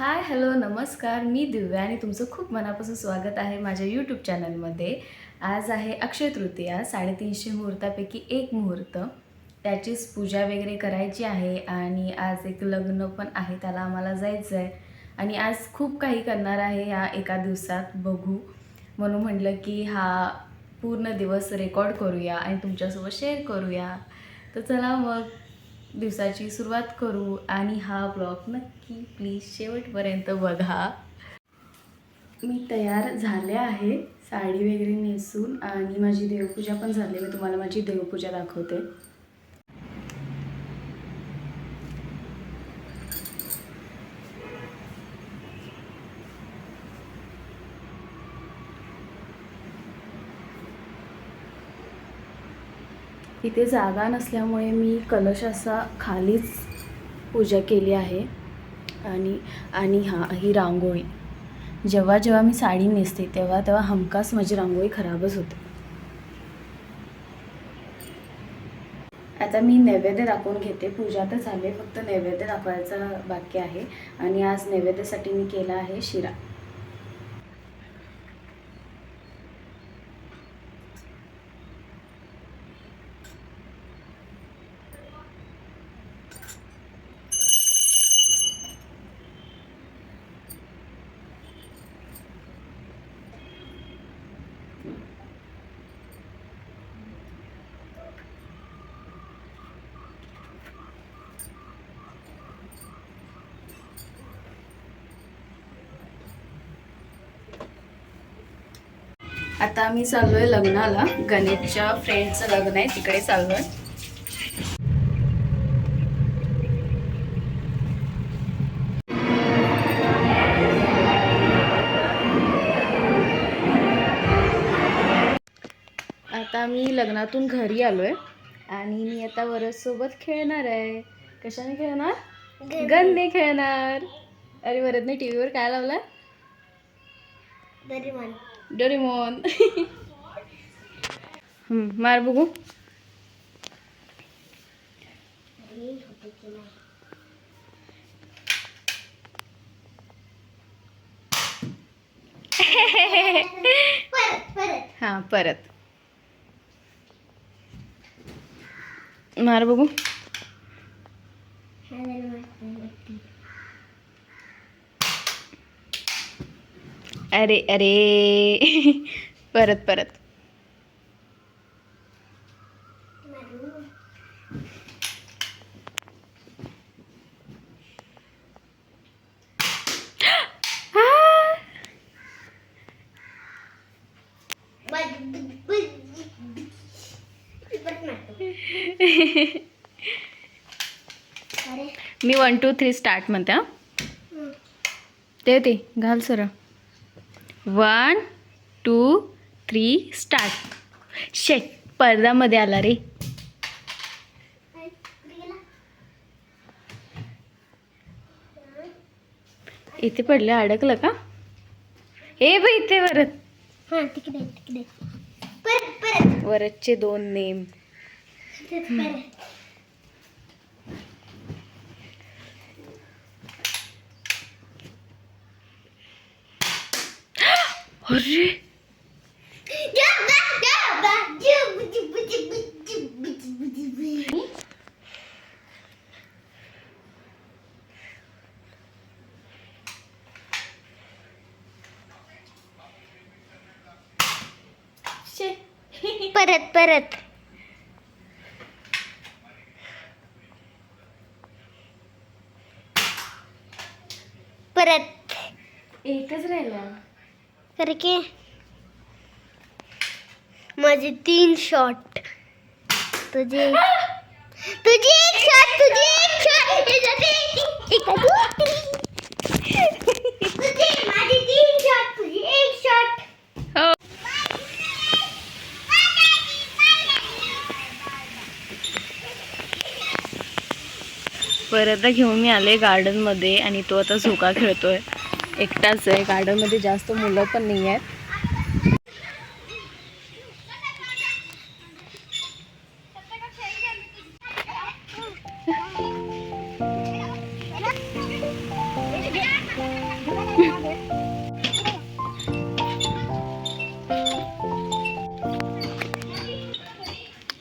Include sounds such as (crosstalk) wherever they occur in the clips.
Hi hello नमस्कार. मी दिव्या आणि तुमचं खूप मनापासून स्वागत आहे माझ्या यूट्यूब चॅनलमध्ये आज आहे अक्षय तृतीया साडेतीनशे मुहूर्तापैकी एक मुहूर्त. त्याचीच पूजा वगैरे करायची आहे आणि आज एक लग्न पण आहे त्याला आम्हाला जायचं आहे आणि आज खूप काही करणार आहे या एका दिवसात बघू. म्हणून म्हटलं की हा पूर्ण दिवस रेकॉर्ड करूया आणि तुमच्यासोबत शेअर करूया. तर चला मग. दिवसाची सुरुवात करू आणि हा ब्लॉग नक्की प्लीज शेवटपर्यंत बघा. मी तयार झाले आहे. साडी वगैरे नेसून आणि माझी देवपूजा पण झाली मी तुम्हाला माझी देवपूजा दाखवते. इथे जागा नसल्यामुळे मी कलश असा खालीच पूजा केली आहे. आणि आणि हा ही रांगोळी. जेव्हा जेव्हा मी साडी नेसते तेव्हा तेव्हा हमखास माझी रांगोळी खराबच होते. आता मी नैवेद्य दाखवून घेते. पूजा तर झाली फक्त नैवेद्य दाखवायचं बाकी आहे. आणि आज नैवेद्यासाठी मी केला आहे शिरा. आता आम्ही चाललोय लग्नाला. गणेशच्या फ्रेंडचं लग्न आहे तिकडे चाललोय. आता मी लग्नातून घरी आलोय आणि मी आता वरद सोबत खेळणार आहे. कशाने खेळणार? गन्ने खेळणार. अरे वरदने टी व्हीवर काय लावलाय? डोरेमोन मार बघू. हा परत मार बघू अरे अरे. (laughs) परत परत. (laughs) मी वन टू थ्री स्टार्ट म्हणते हा. ते ते घाल सर वन टू थ्री स्टार्ट. शे पडद्यामध्ये आला रे. इथे पडलं अडकलं का? हे बाई इथे वरत हा तिकडे तिकडे परत परत. वरतचे दोन नेम. परत अरे शे परत परत परत एकच राहिला करके की माझे तीन शॉट तुझे तुझे एक शॉट तुझे एक शॉट तुझे माझे तीन शॉट तुझे एक शॉट हो. परत घेऊन मी आले गार्डनमध्ये आणि तो आता झोका खेळतोय. एकटाच आहे. गार्डनमध्ये जास्त मुलं पण नाही आहेत.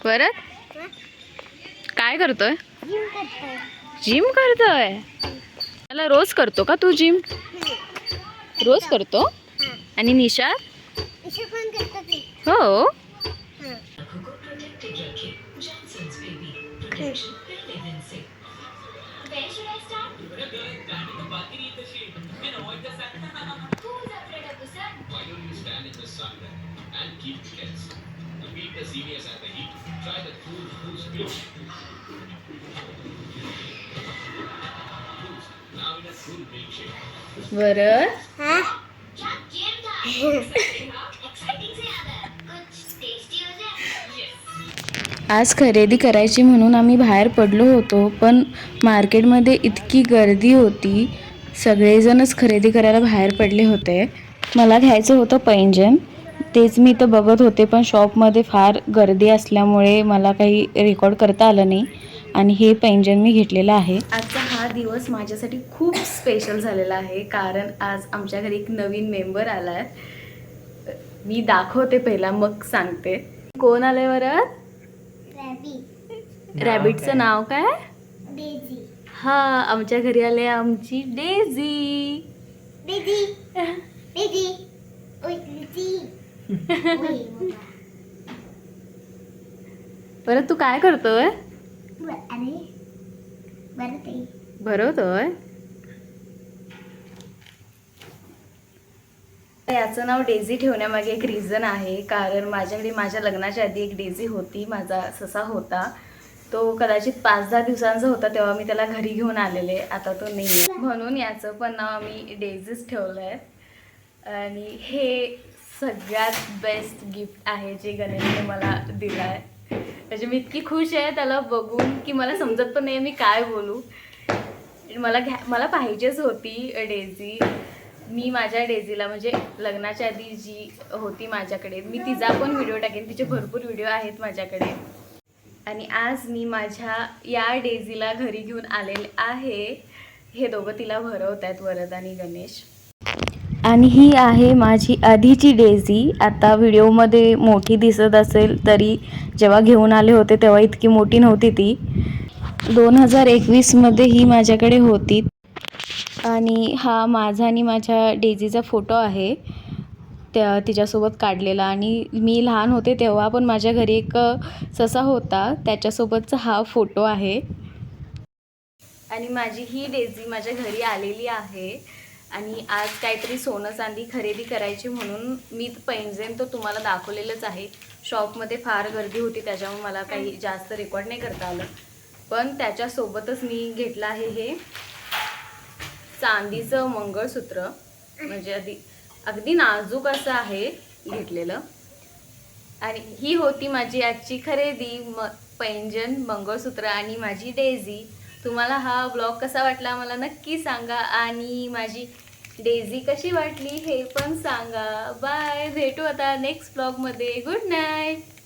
परत? काय करतोय? जिम करतोय. मला रोज करतो का तू जिम? रोज करतो. हा आणि निशा? हो. बरं. हा? आज खरेदी करायची म्हणून आम्ही बाहेर पडलो होतो पण मार्केटमध्ये इतकी गर्दी होती. सगळेजणच खरेदी करायला बाहेर पडले होते. मला घ्यायचं होतं पैंजण. तेच मी इथं बघत होते पण शॉपमध्ये फार गर्दी असल्यामुळे मला काही रेकॉर्ड करता आलं नाही. आणि हे पैंजण मी घेतलेलं आहे. आजचा हा दिवस माझ्यासाठी खूप स्पेशल झालेला आहे कारण आज आमच्या घरी एक नवीन मेंबर आला आहे मी दाखवते पहिला मग सांगते. कोण आलंय बरं रॅबी रॅबिटचं नाव काय? डेझी हा आमच्या घरी आले आमची डेझी. (laughs) परत तू काय करतोय? ब- अरे बरं ते. भरवतोय याचं नाव डेझी ठेवण्यामागे एक रिझन आहे. कारण माझ्याकडे माझ्या लग्नाच्या आधी एक डेझी होती माझा ससा होता. तो कदाचित पाच दहा दिवसांचा होता तेव्हा मी त्याला घरी घेऊन आलेले. आता तो नाही आहे. म्हणून याचं पण नाव आम्ही डेझीच ठेवलं आहे आणि हे सगळ्यात बेस्ट गिफ्ट आहे जे गणेशने मला दिलं आहे म्हणजे मी इतकी खुश आहे त्याला बघून की मला समजत पण नाही मी काय बोलू. मला घ्या मला पाहिजेच होती डेझी. मी माझ्या डेझीला म्हणजे लग्नाच्या आधी जी होती माझ्याकडे मी तिचा पण व्हिडिओ टाकेन. तिचे भरपूर व्हिडिओ आहेत माझ्याकडे. आणि आज मी माझ्या या डेझीला घरी घेऊन आलेले आहे. हे दोघं तिला भरवत आहेत वरद आणि गणेश. आणि ही आहे माझी आधीची डेझी. आता व्हिडिओमध्ये मोठी दिसत असेल तरी जेव्हा घेऊन आले होते तेव्हा इतकी मोठी नव्हती ती. दोन हजार एकवीसमध्ये ही माझ्याकडे होती. आणि हा माझा आणि माझ्या डेझीचा फोटो आहे. त्या तिच्यासोबत काढलेला आणि मी लहान होते तेव्हा पण माझ्या घरी एक ससा होता. त्याच्यासोबतचा हा फोटो आहे. आणि माझी ही डेझी माझ्या घरी आलेली आहे. आणि आज काहीतरी सोनं चांदी खरेदी करायची म्हणून मी पैंजण तो तुम्हाला दाखवलेलंच आहे. शॉपमध्ये फार गर्दी होती त्याच्यामुळे मला काही जास्त रेकॉर्ड नाही करता आलं. पण त्याच्यासोबतच मी घेतलं आहे हे चांदीचं मंगळसूत्र. म्हणजे अगदी अगदी नाजूक असं आहे घेतलेलं. आणि ही होती माझी आजची खरेदी म पैंजण मंगळसूत्र आणि माझी डेझी. तुम्हाला हा ब्लॉग कसा वाटला मला नक्की सांगा आणि माझी डेझी कशी वाटली हे पण सांगा. बाय भेटू आता नेक्स्ट ब्लॉगमध्ये गुड नाईट